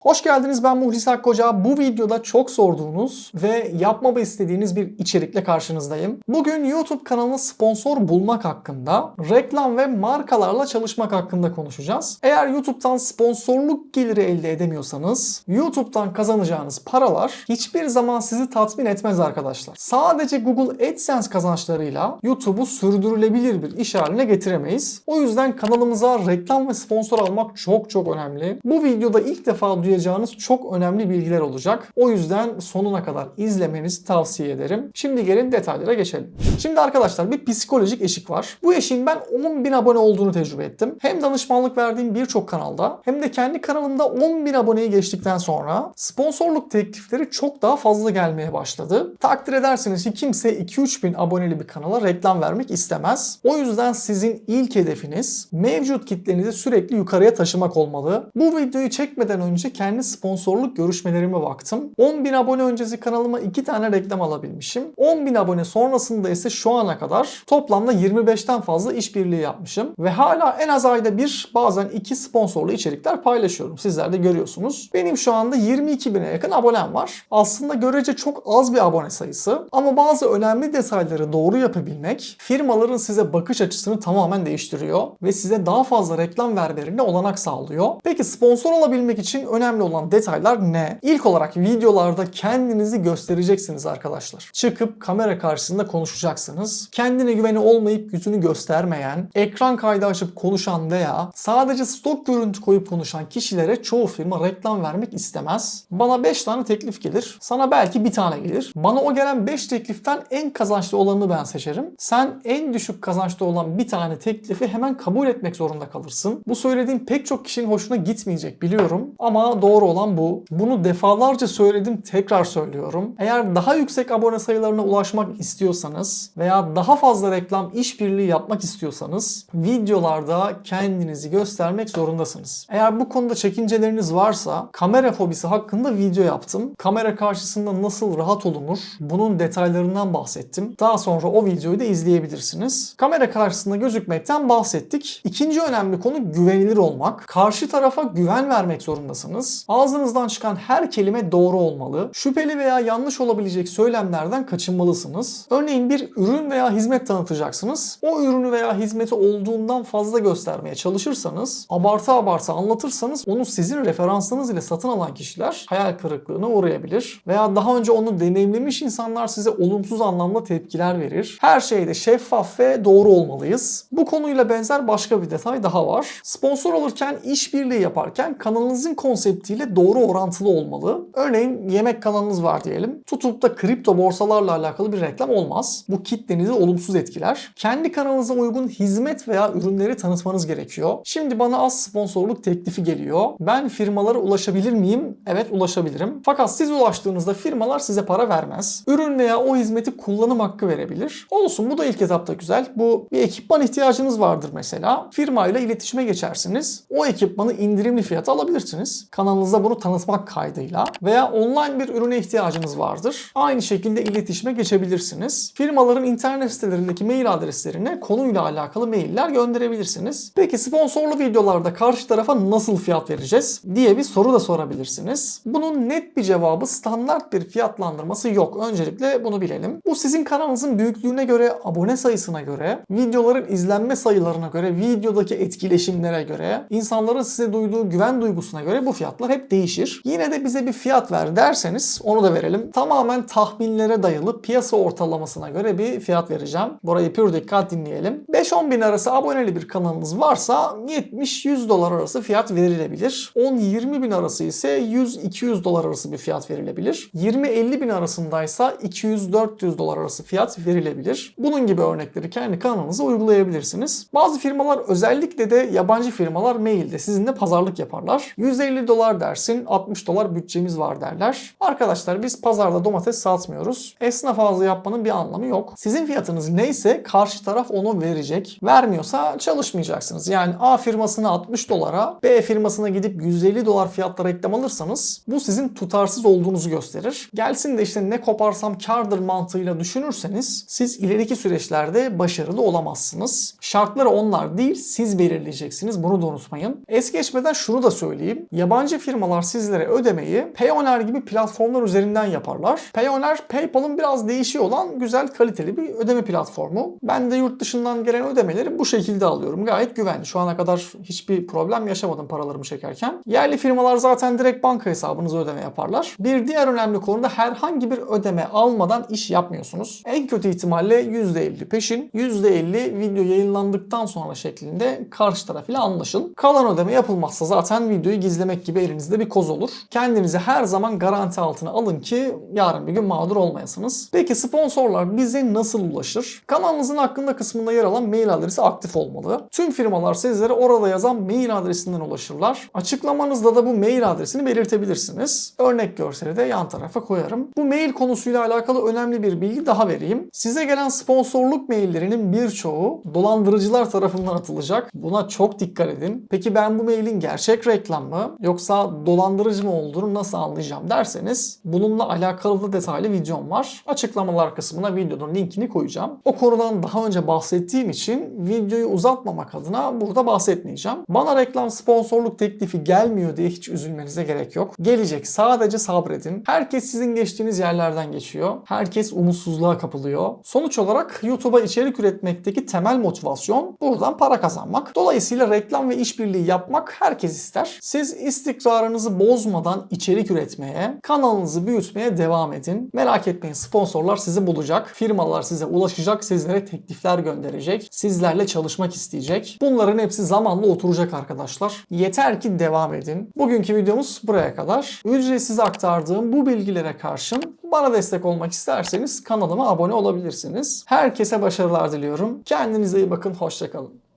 Hoş geldiniz ben Muhlis Akkoca. Bu videoda çok sorduğunuz ve yapmamı istediğiniz bir içerikle karşınızdayım. Bugün YouTube kanalına sponsor bulmak hakkında, reklam ve markalarla çalışmak hakkında konuşacağız. Eğer YouTube'dan sponsorluk geliri elde edemiyorsanız, YouTube'dan kazanacağınız paralar hiçbir zaman sizi tatmin etmez arkadaşlar. Sadece Google AdSense kazançlarıyla YouTube'u sürdürülebilir bir iş haline getiremeyiz. O yüzden kanalımıza reklam ve sponsor almak çok çok önemli. Bu videoda ilk defa duyacağınız çok önemli bilgiler olacak. O yüzden sonuna kadar izlemenizi tavsiye ederim. Şimdi gelin detaylara geçelim. Şimdi arkadaşlar bir psikolojik eşik var. Bu eşiğin ben 10.000 abone olduğunu tecrübe ettim. Hem danışmanlık verdiğim birçok kanalda hem de kendi kanalımda 10.000 aboneyi geçtikten sonra sponsorluk teklifleri çok daha fazla gelmeye başladı. Takdir edersiniz ki kimse 2-3 bin aboneli bir kanala reklam vermek istemez. O yüzden sizin ilk hedefiniz mevcut kitlenizi sürekli yukarıya taşımak olmalı. Bu videoyu çekmeden önce kendi sponsorluk görüşmelerime baktım. 10.000 abone öncesi kanalıma 2 tane reklam alabilmişim. 10.000 abone sonrasında ise şu ana kadar toplamda 25'ten fazla işbirliği yapmışım. Ve hala en az ayda bir bazen iki sponsorlu içerikler paylaşıyorum. Sizler de görüyorsunuz. Benim şu anda 22 bine yakın abonem var. Aslında görece çok az bir abone sayısı. Ama bazı önemli detayları doğru yapabilmek firmaların size bakış açısını tamamen değiştiriyor. Ve size daha fazla reklam vermelerine olanak sağlıyor. Peki sponsor olabilmek için önemli olan detaylar ne? İlk olarak videolarda kendinizi göstereceksiniz arkadaşlar. Çıkıp kamera karşısında konuşacaksınız. Kendine güveni olmayıp yüzünü göstermeyen, ekran kaydı açıp konuşan veya sadece stok görüntü koyup konuşan kişilere çoğu firma reklam vermek istemez. Bana 5 tane teklif gelir. Sana belki bir tane gelir. Bana o gelen 5 tekliften en kazançlı olanını ben seçerim. Sen en düşük kazançlı olan bir tane teklifi hemen kabul etmek zorunda kalırsın. Bu söylediğim pek çok kişinin hoşuna gitmeyecek biliyorum ama doğru olan bu. Bunu defalarca söyledim tekrar söylüyorum. Eğer daha yüksek abone sayılarına ulaşmak istiyorsanız veya daha fazla reklam işbirliği yapmak istiyorsanız videolarda kendinizi göstermek zorundasınız. Eğer bu konuda çekinceleriniz varsa kamera fobisi hakkında video yaptım. Kamera karşısında nasıl rahat olunur bunun detaylarından bahsettim. Daha sonra o videoyu da izleyebilirsiniz. Kamera karşısında gözükmekten bahsettik. İkinci önemli konu güvenilir olmak. Karşı tarafa güven vermek zorundasınız. Ağzınızdan çıkan her kelime doğru olmalı. Şüpheli veya yanlış olabilecek söylemlerden kaçınmalısınız. Örneğin bir ürün veya hizmet tanıtacaksınız. O ürünü veya hizmeti olduğundan fazla göstermeye çalışırsanız, abartı abartı anlatırsanız onu sizin referansınız ile satın alan kişiler hayal kırıklığına uğrayabilir. Veya daha önce onu deneyimlemiş insanlar size olumsuz anlamda tepkiler verir. Her şeyde şeffaf ve doğru olmalıyız. Bu konuyla benzer başka bir detay daha var. Sponsor olurken, işbirliği yaparken kanalınızın konseptiyle doğru orantılı olmalı. Örneğin yemek kanalınız var diyelim. Tutup da kripto borsalarla alakalı bir reklam olmaz. Bu kitlenizi olumsuz etkiler. Kendi kanalınıza uygun hizmet veya ürünleri tanıtmanız gerekiyor. Şimdi bana az sponsorluk teklifi geliyor. Ben firmalara ulaşabilir miyim? Evet ulaşabilirim. Fakat siz ulaştığınızda firmalar size para vermez. Ürün veya o hizmeti kullanım hakkı verebilir. Olsun bu da ilk etapta güzel. Bu bir ekipman ihtiyacınız vardır mesela. Firmayla iletişime geçersiniz. O ekipmanı indirimli fiyata alabilirsiniz. Kanalınızda bunu tanıtmak kaydıyla. Veya online bir ürüne ihtiyacınız vardır. Aynı şekilde iletişime geçebilirsiniz. Firmaların internet sitelerindeki mail adreslerine konuyla alakalı mailler gönderebilirsiniz. Peki sponsorlu videolarda karşı tarafa nasıl fiyat vereceğiz diye bir soru da sorabilirsiniz. Bunun net bir cevabı standart bir fiyatlandırması yok. Öncelikle bunu bilelim. Bu sizin kanalınızın büyüklüğüne göre, abone sayısına göre, videoların izlenme sayılarına göre, videodaki etkileşimlere göre, insanların size duyduğu güven duygusuna göre bu fiyatlar hep değişir. Yine de bize bir fiyat ver derseniz onu da verelim. Tamamen tahminlere dayalı piyasa ortalamasına göre bir fiyat vereceğim. Burayı pür dikkat dinleyelim. 5-10 bin arası aboneli bir kanalınız varsa 70-100 dolar arası fiyat verilebilir. 10-20 bin arası ise 100-200 dolar arası bir fiyat verilebilir. 20-50 bin arasındaysa 200-400 dolar arası fiyat verilebilir. Bunun gibi örnekleri kendi kanalınıza uygulayabilirsiniz. Bazı firmalar özellikle de yabancı firmalar mailde sizinle pazarlık yaparlar. 150 dolar dersin 60 dolar bütçemiz var derler. Arkadaşlar biz pazarda domates satmıyoruz. Esnaf ağzı yapmanın bir anlamı yok. Sizin fiyatınız neyse karşı taraf onu verecek. Vermiyorsa çalışmayacaksınız. Yani A firmasına 60 dolara B firmasına gidip 150 dolar fiyatla reklam alırsanız bu sizin tutarsız olduğunuzu gösterir. Gelsin de işte ne koparsam kardır mantığıyla düşünürseniz siz ileriki süreçlerde başarılı olamazsınız. Şartları onlar değil siz belirleyeceksiniz. Bunu da unutmayın. Es geçmeden şunu da söyleyeyim. Yabancı Yabancı firmalar sizlere ödemeyi Payoneer gibi platformlar üzerinden yaparlar. Payoneer, PayPal'ın biraz değişiği olan güzel kaliteli bir ödeme platformu. Ben de yurt dışından gelen ödemeleri bu şekilde alıyorum. Gayet güvenli. Şu ana kadar hiçbir problem yaşamadım paralarımı çekerken. Yerli firmalar zaten direkt banka hesabınıza ödeme yaparlar. Bir diğer önemli konu da herhangi bir ödeme almadan iş yapmıyorsunuz. En kötü ihtimalle %50 peşin, %50 video yayınlandıktan sonra şeklinde karşı taraf ile anlaşın. Kalan ödeme yapılmazsa zaten videoyu gizlemek gibi elinizde bir koz olur. Kendinizi her zaman garanti altına alın ki yarın bir gün mağdur olmayasınız. Peki sponsorlar bize nasıl ulaşır? Kanalınızın hakkında kısmında yer alan mail adresi aktif olmalı. Tüm firmalar sizlere orada yazan mail adresinden ulaşırlar. Açıklamanızda da bu mail adresini belirtebilirsiniz. Örnek görseli de yan tarafa koyarım. Bu mail konusuyla alakalı önemli bir bilgi daha vereyim. Size gelen sponsorluk maillerinin birçoğu dolandırıcılar tarafından atılacak. Buna çok dikkat edin. Peki ben bu mailin gerçek reklam mı yoksa dolandırıcı mı olduğunu nasıl anlayacağım derseniz bununla alakalı da detaylı videom var. Açıklamalar kısmına videonun linkini koyacağım. O konudan daha önce bahsettiğim için videoyu uzatmamak adına burada bahsetmeyeceğim. Bana reklam sponsorluk teklifi gelmiyor diye hiç üzülmenize gerek yok. Gelecek sadece sabredin. Herkes sizin geçtiğiniz yerlerden geçiyor. Herkes umutsuzluğa kapılıyor. Sonuç olarak YouTube'a içerik üretmekteki temel motivasyon buradan para kazanmak. Dolayısıyla reklam ve işbirliği yapmak herkes ister. Siz istikrarınızı bozmadan içerik üretmeye, kanalınızı büyütmeye devam edin. Merak etmeyin sponsorlar sizi bulacak. Firmalar size ulaşacak, sizlere teklifler gönderecek. Sizlerle çalışmak isteyecek. Bunların hepsi zamanla oturacak arkadaşlar. Yeter ki devam edin. Bugünkü videomuz buraya kadar. Ücretsiz aktardığım bu bilgilere karşın bana destek olmak isterseniz kanalıma abone olabilirsiniz. Herkese başarılar diliyorum. Kendinize iyi bakın. Hoşçakalın.